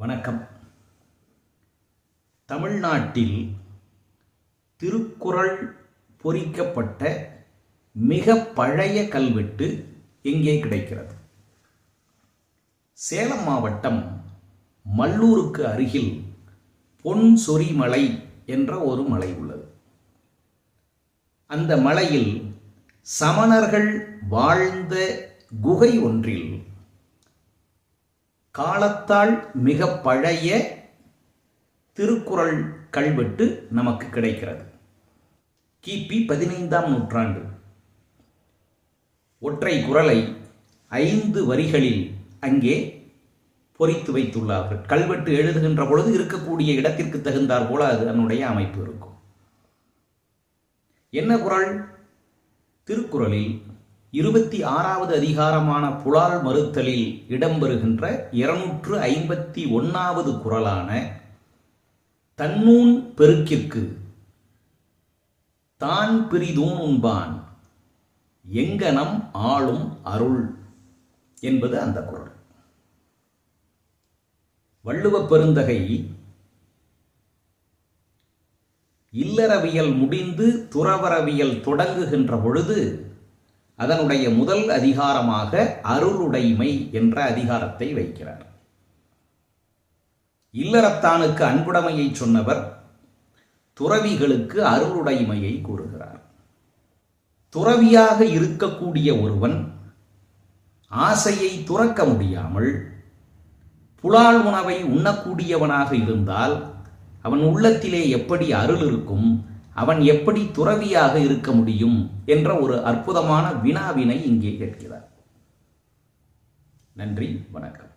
வணக்கம். தமிழ்நாட்டில் திருக்குறள் பொறிக்கப்பட்ட மிக பழைய கல்வெட்டு எங்கே கிடைக்கிறது? சேலம் மாவட்டம் மல்லூருக்கு அருகில் பொன் சொரிமலை என்ற ஒரு மலை உள்ளது. அந்த மலையில் சமணர்கள் வாழ்ந்த குகை ஒன்றில் காலத்தால் மிக பழைய திருக்குறள் கல்வெட்டு நமக்கு கிடைக்கிறது. கிபி பதினைந்தாம் நூற்றாண்டு. ஒற்றை குறளை ஐந்து வரிகளில் அங்கே பொறித்து வைத்துள்ளார்கள். கல்வெட்டு எழுதுகின்ற பொழுது இருக்கக்கூடிய இடத்திற்கு தகுந்தார் போல அது அதனுடைய அமைப்பு இருக்கும். என்ன குறள்? திருக்குறளில் இருபத்தி ஆறாவது அதிகாரமான புலால் மறுத்தலில் இடம்பெறுகின்ற இருநூற்று ஐம்பத்தி ஒன்னாவது குரலான தன்னூன் பெருக்கிற்கு தான் பிரிதூன் உண்பான் எங்கனம் ஆளும் அருள் என்பது அந்த குரல். வள்ளுவப் பெருந்தகை இல்லறவியல் முடிந்து துறவரவியல் தொடங்குகின்ற பொழுது அதனுடைய முதல் அதிகாரமாக அருளுடைமை என்ற அதிகாரத்தை வைக்கிறார். இல்லறத்தானுக்கு அன்புடைமையை சொன்னவர் துறவிகளுக்கு அருளுடைமையை கூறுகிறார். துறவியாக இருக்கக்கூடிய ஒருவன் ஆசையை துறக்க முடியாமல் புலால் உணவை உண்ணக்கூடியவனாக இருந்தால் அவன் உள்ளத்திலே எப்படி அருள் இருக்கும்? அவன் எப்படி துறவியாக இருக்க முடியும் என்ற ஒரு அற்புதமான வினாவினை இங்கே கேட்கிறார். நன்றி வணக்கம்.